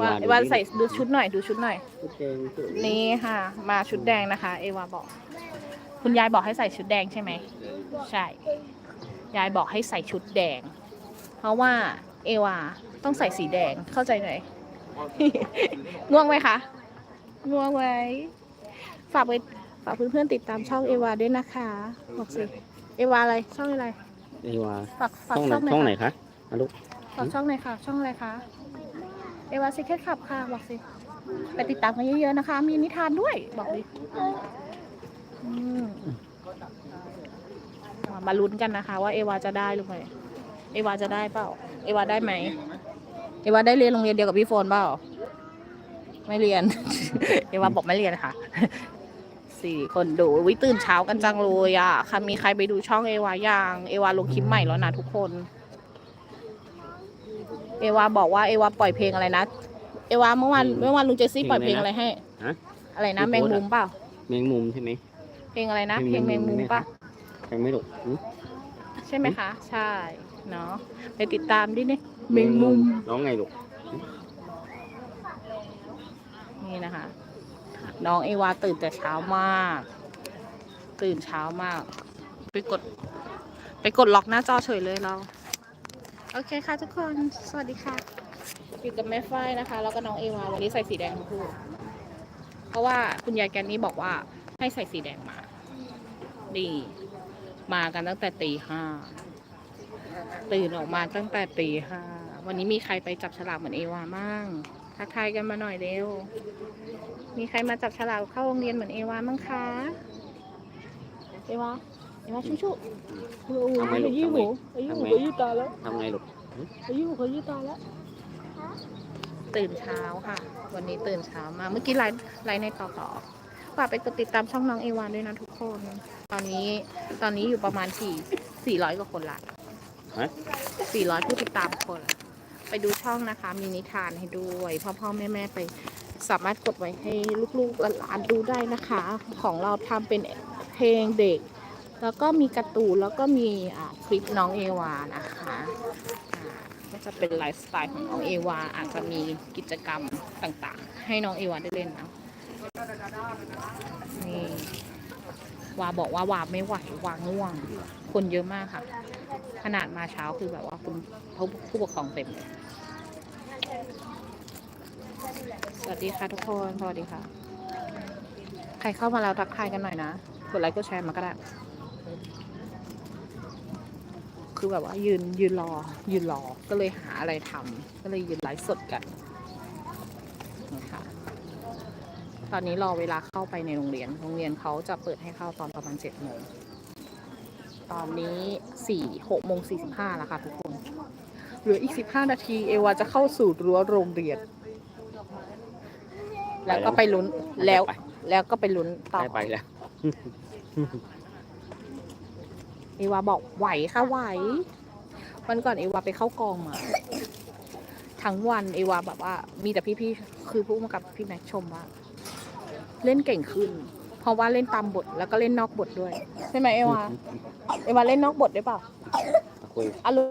ว่าเอวาใส่ดูชุดหน่อยดูชุดหน่อย ชุดแดงสวยนี่ค่ะ มาชุดแดงนะคะ เอวาบอก คุณยายบอกให้ใส่ชุดแดงใช่ไหมใช่ ยายบอกให้ใส่ชุดแดง เพราะว่าเอวาต้องใส่สีแดงเข้าใจไหม ง่วงไหมคะง่วงไหมฝากไปฝากเพื่อนๆติดตามช่องเอวาด้วยนะคะบอกสิเอวาอะไรช่องอะไรเอวาฝากฝากช่องไหนช่องหน่ช่องไหนอยค่ะคะมาลูกฝากช่องหน่อยค่ะช่องอะไรคะ เอวาซิเคทขับค่ะบอกสิไปติดตามกันเยอะๆนะคะ มีนิทานด้วยบอกดิอืมมาลุ้นกันนะคะ ว่าเอวาจะได้หรือไม่เอวาจะได้เปล่า เอวาได้ไหมเอวาได้เรียนโรงเรียนเดียวกับพี่โฟนเปล่าไม่เรียน เอวาบอกไม่เรียนค่ะสี่คนดูวิตื่นเช้ากันจังเลยอะค่ะมีใครไปดูช่องเอวายังเอวาลงคลิปใหม่แล้วนะทุกคน เอวาบอกว่าเอวาปล่อยเพลงอะไรนะ เอวาเมื่อวานเมื่อวานลุงเจสซี่ปล่อยเพลงอะไรให้ฮะ อะไรนะแมงมุมเปล่าแมงมุมใช่ไหมเพลงอะไรนะเพเพลลงงแมแมงงมุมุมมปะยังไม่ลูกหืมใช่ไหมคะ ใช่เนาะไปติดตามดิเนี่ยแมงมุมร้องไงลูกนี่นะคะ น้องเอวาตื่นแต่เช้ามาก ตื่นเช้ามาก ไปกด ไปกดล็อกหน้าจอเฉยเลยเรา โอเคค่ะทุกคน สวัสดีค่ะ อยู่กับแม่ฝ้ายนะคะ แล้วก็น้องเอวา วันนี้ใส่สีแดงทั้งคู่ เพราะว่าคุณยายแกนนี่บอกว่าให้ใส่สีแดงมาดีมากันตั้งแต่ตีห้า ตื่นออกมาตั้งแต่ตีห้า วันนี้มีใครไปจับฉลากเหมือนเอวามั่งทักทายกันมาหน่อยเร็ว มีใครมาจับฉลากเข้าโรงเรียนเหมือนเอวามั่งคะ เอวา เอวาชุชุโอ้โหทำไมลูกยี่ทำหไมมูอายุทำหมูไมอายุตายแล้วทำไงลูกอายุหมูอายุตายแล้วตื่นเช้าค่ะ วันนี้ตื่นเช้ามา เมื่อกี้ไลฟ์ไลฟ์ในต่อต่อฝากไปกดติดตามช่องน้องเอวานด้วยนะทุกคน ตอนนี้ตอนนี้อยู่ประมาณสี่สี่ร้อยกว่าคนละฮะสี่ร้อยผู้ติดตามคนละไปดูช่องนะคะ มีนิทานให้ด้วยพ่อพ่อแม่แม่ไปสามารถกดไว้ให้ลูกๆหลานๆดูได้นะคะ ของเราทำเป็นเพลงเด็ก แล้วก็มีการ์ตูนแล้วก็มีคลิปน้องเอวานะคะก็จะเป็นไลฟ์สไตล์ของน้องเอวาอาจจะมีกิจกรรมต่างๆ ให้น้องเอวาได้เล่นนะนี่วาบอกว่าวาไม่ไหววาง่วง คนเยอะมากค่ะ ขนาดมาเช้าคือแบบว่าคุณผู้ผู้ปกครองเต็มเลยสวัสดีค่ะทุกคนสวัสดีค่ะ ใครเข้ามาแล้วทักทายกันหน่อยนะ กดไลค์กดแชร์มาก็ได้ คือแบบว่ายืนยืนรอ ยืนรอ ก็เลยหาอะไรทำก็เลยยืนไลฟ์สดกันนะคะตอนนี้รอเวลาเข้าไปในโรงเรียน โรงเรียนเขาจะเปิดให้เข้าตอนประมาณเจ็ดโมง ตอนนี้สี่หกโมงสี่สิบห้าแล้วค่ะทุกคน เหลืออีกสิบห้านาทีเอวาจะเข้าสู่รั้วโรงเรียน แล้วก็ไปลุ้นแล้ว แล้วก็ไปลุ้นต่อ ได้ไปแล้ว เอวาบอกไหวค่ะไหววันก่อนเอวาไปเข้ากองมา ทั้งวันเอวาแบบว่า มีแต่พี่ๆคือผู้กำกับพี่แม็กชมว่า เล่นเก่งขึ้น เพราะว่าเล่นตามบทแล้วก็เล่นนอกบทด้วยใช่ไหมเอวาเอวาเล่นนอกบทได้เปล่าคุยอะลุง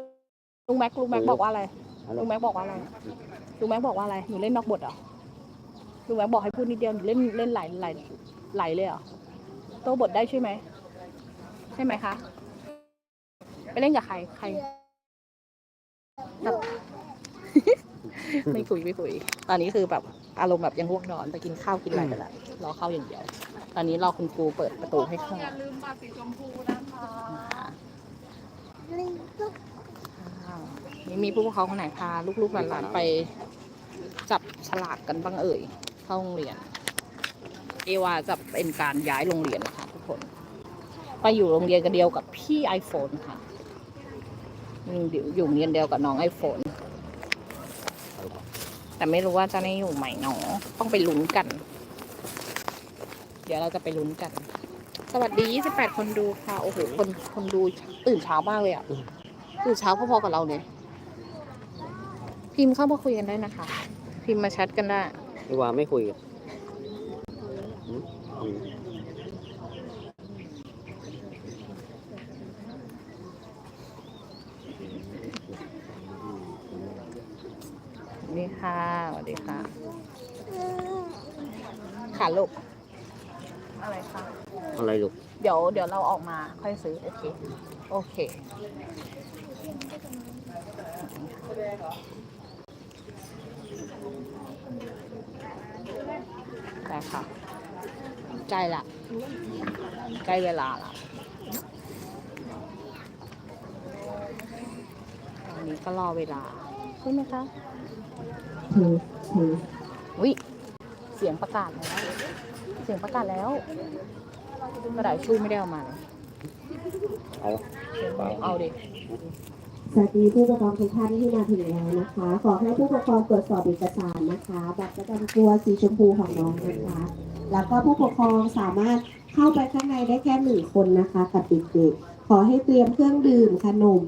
ลุงแม็กลุงแม็กบอกว่าอะไรฮัลโหลลุงแม็กบอกว่าอะไรลุงแม็กบอกว่าอะไรหนูเล่นนอกบทเหรอลุงแม็กบอกให้พูดนิดเดียวหนูเล่นเล่นหลายหลายหลายเลยเหรอโต้บทได้ใช่ไหมใช่ไหมคะ ไปเล่นกับใคร ใครกับไม่คุยไม่คุย ตอนนี้คือแบบอารมณ์แบบยังง่วงนอนแต่กินข้าวกินอะไรไปแล้วรอข้าวอย่างเดียว ตอนนี้รอคุณครูเปิดประตูให้เข้าอย่าลืมบัตรสีชมพูนะคะอ้าวนี่มีผู้ปกครองคนไหนพาลูกๆหลานๆไป จับฉลากกันบ้างเอ่ย เข้าโรงเรียน เอวาจะเป็นการย้ายโรงเรียนนะคะทุกคน ไปอยู่โรงเรียนกันเดียวกับพี่ไอโฟนค่ะ อยู่อยู่โรงเรียนเดียวกับน้องไอโฟนแต่ไม่รู้ว่าจะได้อยู่ไหมเนาะต้องไปลุ้นกัน เดี๋ยวเราจะไปลุ้นกัน สวัสดี 28 คนดูค่ะ โอ้โห คน คนดูตื่นเช้ามากเลยอะตื่นเช้าพอๆกับเราเลย พิมพ์เข้ามาคุยกันได้นะคะ พิมพ์มาแชทกันได้เอวาไม่คุยกันหืมอืม นี่ ค่ะสวัสดีค่ะ ค่ะลูก อะไรคะ อะไรลูก เดี๋ยวเดี๋ยวเราออกมาค่อยซื้อ โอเค โอเค ได้ค่ะ ใกล้ละ ใกล้เวลาละตอนนี้ก็รอเวลาใช่ไหมคะ วิเสียงประกาศแล้วเสียงประกาศแล้วกระดาษชูไม่ได้เอามาเลยเอาเอาดิสวัสดีผู้ปกครองทุกท่านที่มาถึงแล้วนะคะ ขอให้ผู้ปกครองตรวจสอบเอกสารนะคะบัตรประจำตัวสีชมพูของน้องนะคะ แล้วก็ผู้ปกครองสามารถเข้าไปข้างในได้แค่หนึ่งคนนะคะกับเด็กๆขอให้เตรียมเครื่องดื่มขนม